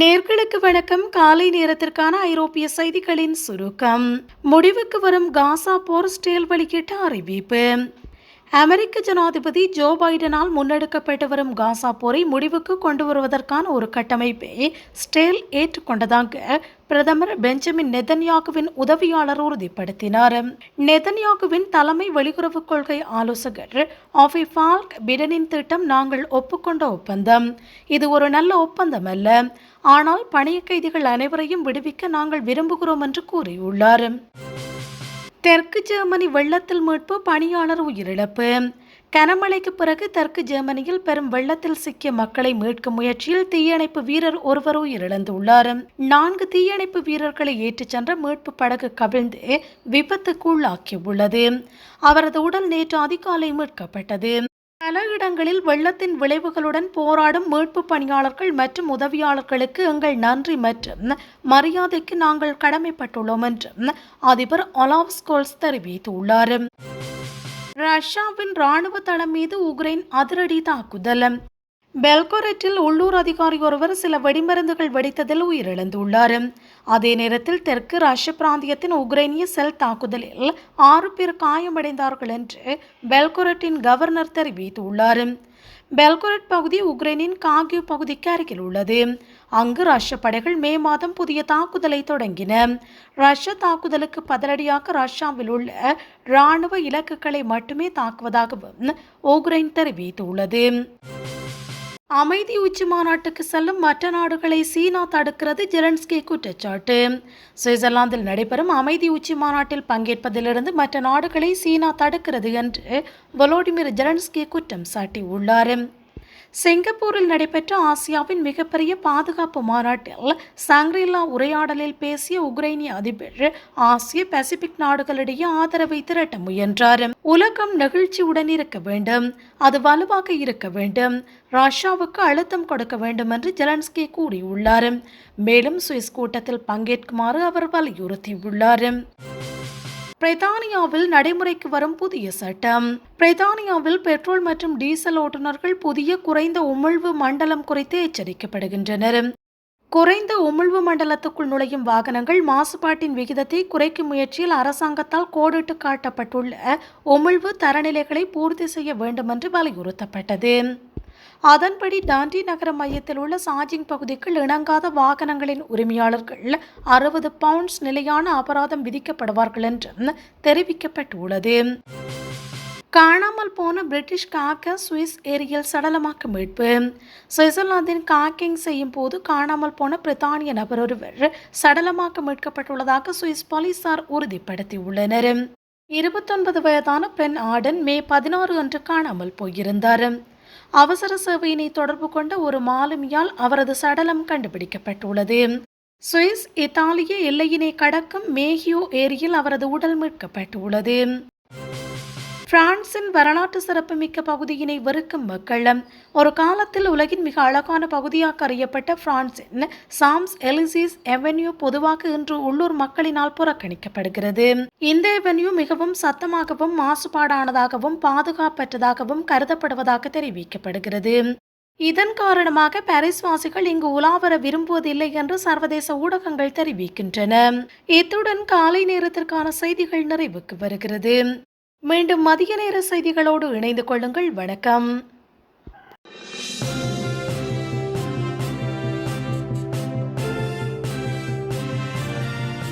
நேர்களுக்கு வணக்கம். காலை நேரத்திற்கான ஐரோப்பிய செய்திகளின் சுருக்கம். முடிவுக்கு வரும் காசா போர் ஸ்டேல் வெளியிட்ட அறிவிப்பு. அமெரிக்க ஜனாதிபதி ஜோ பைடனால் முன்னெடுக்கப்பட்டு வரும் காசா போரை முடிவுக்கு கொண்டு வருவதற்கான ஒரு கட்டமைப்பை ஸ்டேல் ஏற்றுக்கொண்டதாக பிரதமர் பெஞ்சமின் நெதன்யாகுவின் உதவியாளர் உறுதிப்படுத்தினார். நெதன்யாகுவின் தலைமை வெளியுறவு கொள்கை ஆலோசகர் ஆஃபி ஃபால்க் பிடனின் திட்டம் நாங்கள் ஒப்புக்கொண்ட ஒப்பந்தம். இது ஒரு நல்ல ஒப்பந்தம் அல்ல ஆனால் பணிய கைதிகள் அனைவரையும் விடுவிக்க நாங்கள் விரும்புகிறோம் என்று கூறியுள்ளார். தெற்கு ஜெர்மனி வெள்ளத்தில் மீட்பு பணியாளர் உயிரிழப்பு. கனமழைக்கு பிறகு தெற்கு ஜெர்மனியில் பெரும் வெள்ளத்தில் சிக்கிய மக்களை மீட்கும் முயற்சியில் தீயணைப்பு வீரர் ஒருவர் உயிரிழந்துள்ளார். நான்கு தீயணைப்பு வீரர்களை ஏற்றிச் சென்ற மீட்பு படகு கவிழ்ந்து விபத்துக்குள்ளாக்கியுள்ளது. அவரது உடல் நேற்று அதிகாலை மீட்கப்பட்டது. பல இடங்களில் வெள்ளத்தின் விளைவுகளுடன் போராடும் மீட்பு பணியாளர்கள் மற்றும் உதவியாளர்களுக்கு எங்கள் நன்றி மற்றும் மரியாதைக்கு நாங்கள் கடமைப்பட்டுள்ளோம் என்று அதிபர் ஒலாவ் ஸ்கோல்ஸ் தெரிவித்துள்ளார். ரஷ்யாவின் ராணுவ தளம் மீது உக்ரைன் அதிரடி தாக்குதல். பெல்கோரெட்டில் உள்ளூர் அதிகாரி ஒருவர் சில வெடிமருந்துகள் வெடித்ததில் உயிரிழந்துள்ளார். அதே நேரத்தில் தெற்கு ரஷ்ய பிராந்தியத்தின் உக்ரைனிய செல் தாக்குதலில் ஆறு பேர் காயமடைந்தார்கள் என்று பெல்கோரட்டின் கவர்னர் தெரிவித்துள்ளார். பெல்கோரட் பகுதி உக்ரைனின் காகிவ் பகுதிக்கு அருகில் உள்ளது. அங்கு ரஷ்ய படைகள் மே மாதம் புதிய தாக்குதலை தொடங்கின. ரஷ்ய தாக்குதலுக்கு பதிலடியாக ரஷ்யாவில் உள்ள இராணுவ இலக்குகளை மட்டுமே தாக்குவதாகவும் உக்ரைன் தெரிவித்துள்ளது. அமைதி உச்சி மாநாட்டுக்கு செல்லும் மற்ற நாடுகளை சீனா தடுக்கிறது ஜெலன்ஸ்கி குற்றச்சாட்டு. சுவிட்சர்லாந்தில் நடைபெறும் அமைதி உச்சி மாநாட்டில் பங்கேற்பதிலிருந்து மற்ற நாடுகளை சீனா தடுக்கிறது என்று வொலோடிமிர் ஜெலன்ஸ்கி குற்றம் சாட்டியுள்ளார். சிங்கப்பூரில் நடைபெற்ற ஆசியாவின் மிகப்பெரிய பாதுகாப்பு மாநாட்டில் சாங்ரில்லா உரையாடலில் பேசிய உக்ரைனிய அதிபர் ஆசிய பசிபிக் நாடுகளிடையே ஆதரவை திரட்ட முயன்றார். உலகம் நெகிழ்ச்சியுடன் இருக்க வேண்டும். அது வலுவாக இருக்க வேண்டும். ரஷ்யாவுக்கு அழுத்தம் கொடுக்க வேண்டும் என்று ஜெலன்ஸ்கி கூறியுள்ளார். மேலும் சுவிஸ் கூட்டத்தில் பங்கேற்குமாறு அவர் வலியுறுத்தியுள்ளார். பிரித்தானியாவில் நடைமுறைக்கு வரும் புதிய சட்டம். பிரித்தானியாவில் பெட்ரோல் மற்றும் டீசல் ஓட்டுநர்கள் புதிய குறைந்த உமிழ்வு மண்டலம் குறித்து எச்சரிக்கப்படுகின்றனர். குறைந்த உமிழ்வு மண்டலத்துக்குள் நுழையும் வாகனங்கள் மாசுபாட்டின் விகிதத்தை குறைக்கும் முயற்சியில் அரசாங்கத்தால் கோடிட்டு காட்டப்பட்டுள்ள உமிழ்வு தரநிலைகளை பூர்த்தி செய்ய வேண்டுமென்று வலியுறுத்தப்பட்டது. அதன்படி டாண்டி நகர மையத்தில் உள்ள சார்ஜிங் பகுதிக்குள் இணங்காத வாகனங்களின் உரிமையாளர்கள் அறுபது பவுண்ட்ஸ் நிலையான அபராதம் விதிக்கப்படுவார்கள் என்றும் தெரிவிக்கப்பட்டுள்ளது. காணாமல் போன பிரிட்டிஷ் காக்க சுவிஸ் ஏரியில் சடலமாக்க மீட்பு. சுவிட்சர்லாந்தின் காக்கிங் செய்யும் போது காணாமல் போன பிரித்தானிய நபர் ஒருவர் சடலமாக்க மீட்கப்பட்டுள்ளதாக சுவிஸ் போலீசார் உறுதிப்படுத்தியுள்ளனர். இருபத்தொன்பது வயதான பெண் ஆடன் மே பதினாறு அன்று காணாமல் போயிருந்தார். அவசர சேவையினை தொடர்பு கொண்ட ஒரு மாலுமியால் அவரது சடலம் கண்டுபிடிக்கப்பட்டுள்ளது. சுவிஸ் இத்தாலிய எல்லையினை கடக்கும் மேகியோ ஏரியில் அவரது உடல் மீட்கப்பட்டுள்ளது. பிரான்சின் வரலாற்று சிறப்புமிக்க பகுதியினை வெறுக்கும் மக்களும். ஒரு காலத்தில் உலகின் மிக அழகான பகுதியாக அறியப்பட்ட பிரான்சின் சாம்ஸ் எலிசிஸ் எவென்யூ பொதுவாக இன்று உள்ளூர் மக்களினால் புறக்கணிக்கப்படுகிறது. இந்த எவென்யூ மிகவும் சத்தமாகவும் மாசுபாடானதாகவும் பாதுகாப்பற்றதாகவும் கருதப்படுவதாக தெரிவிக்கப்படுகிறது. இதன் காரணமாக பாரிஸ் வாசிகள் இங்கு உலாவர விரும்புவதில்லை என்று சர்வதேச ஊடகங்கள் தெரிவிக்கின்றன. இத்துடன் காலை நேரத்திற்கான செய்திகள் நிறைவுக்கு வருகிறது. மீண்டும் மதிய நேர செய்திகளோடு இணைந்து கொள்ளுங்கள். வணக்கம்.